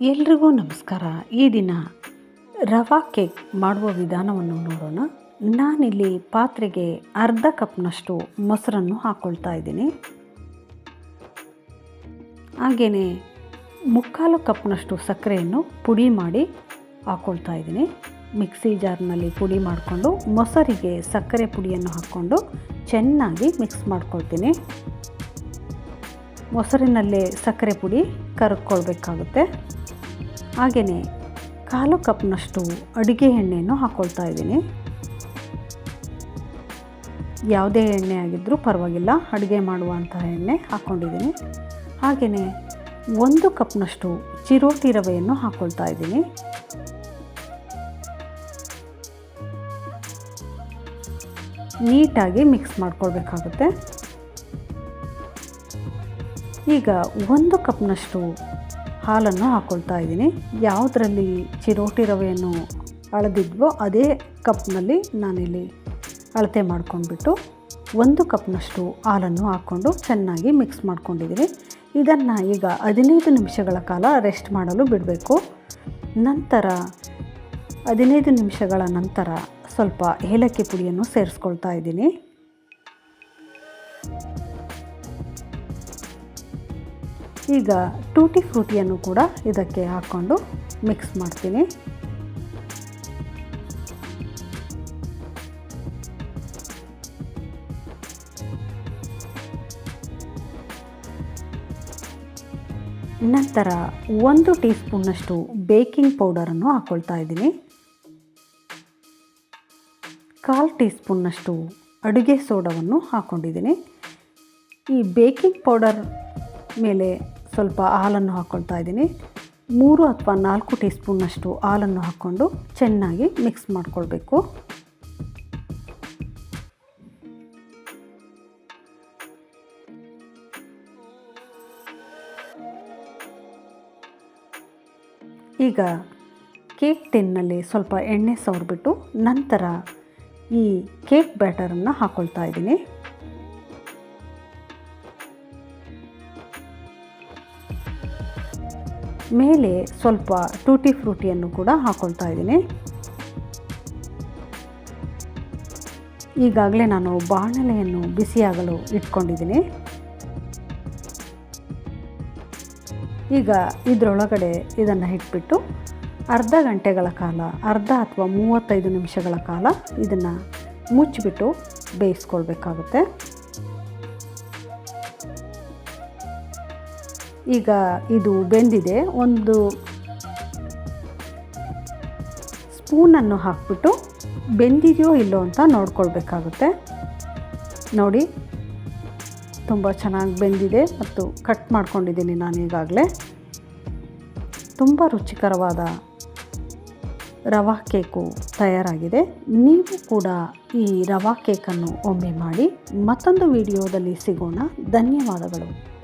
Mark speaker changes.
Speaker 1: ಎಲ್ರಿಗೂ ನಮಸ್ಕಾರ. ಈ ದಿನ ರವಾ ಕೇಕ್ ಮಾಡುವ ವಿಧಾನವನ್ನು ನೋಡೋಣ. ನಾನಿಲ್ಲಿ ಪಾತ್ರೆಗೆ ಅರ್ಧ ಕಪ್ನಷ್ಟು ಮೊಸರನ್ನು ಹಾಕ್ಕೊಳ್ತಾ ಇದ್ದೀನಿ. ಹಾಗೆಯೇ ಮುಕ್ಕಾಲು ಕಪ್ನಷ್ಟು ಸಕ್ಕರೆಯನ್ನು ಪುಡಿ ಮಾಡಿ ಹಾಕ್ಕೊಳ್ತಾ ಇದ್ದೀನಿ. ಮಿಕ್ಸಿ ಜಾರ್ನಲ್ಲಿ ಪುಡಿ ಮಾಡಿಕೊಂಡು, ಮೊಸರಿಗೆ ಸಕ್ಕರೆ ಪುಡಿಯನ್ನು ಹಾಕ್ಕೊಂಡು ಚೆನ್ನಾಗಿ ಮಿಕ್ಸ್ ಮಾಡ್ಕೊಳ್ತೀನಿ. ಮೊಸರಿನಲ್ಲೇ ಸಕ್ಕರೆ ಪುಡಿ ಕರಗ್ಕೊಳ್ಬೇಕಾಗುತ್ತೆ ಹಾಗೆಯೇ ಕಾಲು ಕಪ್ನಷ್ಟು ಅಡುಗೆ ಎಣ್ಣೆಯನ್ನು ಹಾಕ್ಕೊಳ್ತಾ ಇದ್ದೀನಿ. ಯಾವುದೇ ಎಣ್ಣೆ ಆಗಿದ್ದರೂ ಪರವಾಗಿಲ್ಲ, ಅಡುಗೆ ಮಾಡುವಂತಹ ಎಣ್ಣೆ ಹಾಕ್ಕೊಂಡಿದ್ದೀನಿ. ಹಾಗೆಯೇ ಒಂದು ಕಪ್ನಷ್ಟು ಚಿರೋಟಿ ರವೆಯನ್ನು ಹಾಕ್ಕೊಳ್ತಾ ಇದ್ದೀನಿ. ನೀಟಾಗಿ ಮಿಕ್ಸ್ ಮಾಡ್ಕೊಳ್ಬೇಕಾಗುತ್ತೆ. ಈಗ ಒಂದು ಕಪ್ನಷ್ಟು ಹಾಲನ್ನು ಹಾಕ್ಕೊಳ್ತಾ ಇದ್ದೀನಿ. ಯಾವುದರಲ್ಲಿ ಚಿರೋಟಿ ರವೆಯನ್ನು ಅಳೆದಿದ್ವೋ ಅದೇ ಕಪ್ನಲ್ಲಿ ನಾನಿಲ್ಲಿ ಅಳತೆ ಮಾಡ್ಕೊಂಡ್ಬಿಟ್ಟು ಒಂದು ಕಪ್ನಷ್ಟು ಹಾಲನ್ನು ಹಾಕ್ಕೊಂಡು ಚೆನ್ನಾಗಿ ಮಿಕ್ಸ್ ಮಾಡ್ಕೊಂಡಿದ್ದೀನಿ. ಇದನ್ನು ಈಗ ಹದಿನೈದು ನಿಮಿಷಗಳ ಕಾಲ ರೆಸ್ಟ್ ಮಾಡಲು ಬಿಡಬೇಕು. ನಂತರ ಹದಿನೈದು ನಿಮಿಷಗಳ ನಂತರ ಸ್ವಲ್ಪ ಏಲಕ್ಕಿ ಪುಡಿಯನ್ನು ಸೇರಿಸ್ಕೊಳ್ತಾ ಇದ್ದೀನಿ. ಈಗ ಟೂಟಿ ಫ್ರೂಟಿಯನ್ನು ಕೂಡ ಇದಕ್ಕೆ ಹಾಕ್ಕೊಂಡು ಮಿಕ್ಸ್ ಮಾಡ್ತೀನಿ. ನಂತರ ಒಂದು ಟೀ ಸ್ಪೂನ್ನಷ್ಟು ಬೇಕಿಂಗ್ ಪೌಡರನ್ನು ಹಾಕ್ಕೊಳ್ತಾ ಇದ್ದೀನಿ. ಕಾಲು ಟೀ ಸ್ಪೂನ್ನಷ್ಟು ಅಡುಗೆ ಸೋಡವನ್ನು ಹಾಕ್ಕೊಂಡಿದ್ದೀನಿ ಈ ಬೇಕಿಂಗ್ ಪೌಡರ್ ಮೇಲೆ ಸ್ವಲ್ಪ ಹಾಲನ್ನು ಹಾಕ್ಕೊಳ್ತಾ ಇದ್ದೀನಿ. ಮೂರು ಅಥವಾ ನಾಲ್ಕು ಟೀ ಸ್ಪೂನ್ನಷ್ಟು ಹಾಲನ್ನು ಹಾಕ್ಕೊಂಡು ಚೆನ್ನಾಗಿ ಮಿಕ್ಸ್ ಮಾಡ್ಕೊಳ್ಬೇಕು. ಈಗ ಕೇಕ್ ಟಿನ್ನಲ್ಲಿ ಸ್ವಲ್ಪ ಎಣ್ಣೆ ಸವರ್ಬಿಟ್ಟು ನಂತರ ಈ ಕೇಕ್ ಬ್ಯಾಟರನ್ನು ಹಾಕ್ಕೊಳ್ತಾ ಇದ್ದೀನಿ. ಮೇಲೆ ಸ್ವಲ್ಪ ಟೂಟಿ ಫ್ರೂಟಿಯನ್ನು ಕೂಡ ಹಾಕ್ಕೊಳ್ತಾ ಇದ್ದೀನಿ. ಈಗಾಗಲೇ ನಾನು ಬಾಣಲೆಯನ್ನು ಬಿಸಿಯಾಗಲು ಇಟ್ಕೊಂಡಿದ್ದೀನಿ. ಈಗ ಇದರೊಳಗಡೆ ಇದನ್ನು ಇಟ್ಬಿಟ್ಟು ಅರ್ಧ ಗಂಟೆಗಳ ಕಾಲ, ಅರ್ಧ ಅಥವಾ ಮೂವತ್ತೈದು ನಿಮಿಷಗಳ ಕಾಲ ಇದನ್ನು ಮುಚ್ಚಿಬಿಟ್ಟು ಬೇಯಿಸ್ಕೊಳ್ಬೇಕಾಗುತ್ತೆ. ಈಗ ಇದು ಬೆಂದಿದೆ. ಒಂದು ಸ್ಪೂನನ್ನು ಹಾಕ್ಬಿಟ್ಟು ಬೆಂದಿದೆಯೋ ಇಲ್ಲೋ ಅಂತ ನೋಡ್ಕೊಳ್ಬೇಕಾಗುತ್ತೆ. ನೋಡಿ, ತುಂಬ ಚೆನ್ನಾಗಿ ಬೆಂದಿದೆ ಮತ್ತು ಕಟ್ ಮಾಡ್ಕೊಂಡಿದ್ದೀನಿ ನಾನು ಈಗಾಗಲೇ. ತುಂಬ ರುಚಿಕರವಾದ ರವಾ ಕೇಕು ತಯಾರಾಗಿದೆ. ನೀವು ಕೂಡ ಈ ರವಾ ಕೇಕನ್ನು ಒಮ್ಮೆ ಮಾಡಿ ಮತ್ತೊಂದು ವಿಡಿಯೋದಲ್ಲಿ ಸಿಗೋಣ. ಧನ್ಯವಾದಗಳು.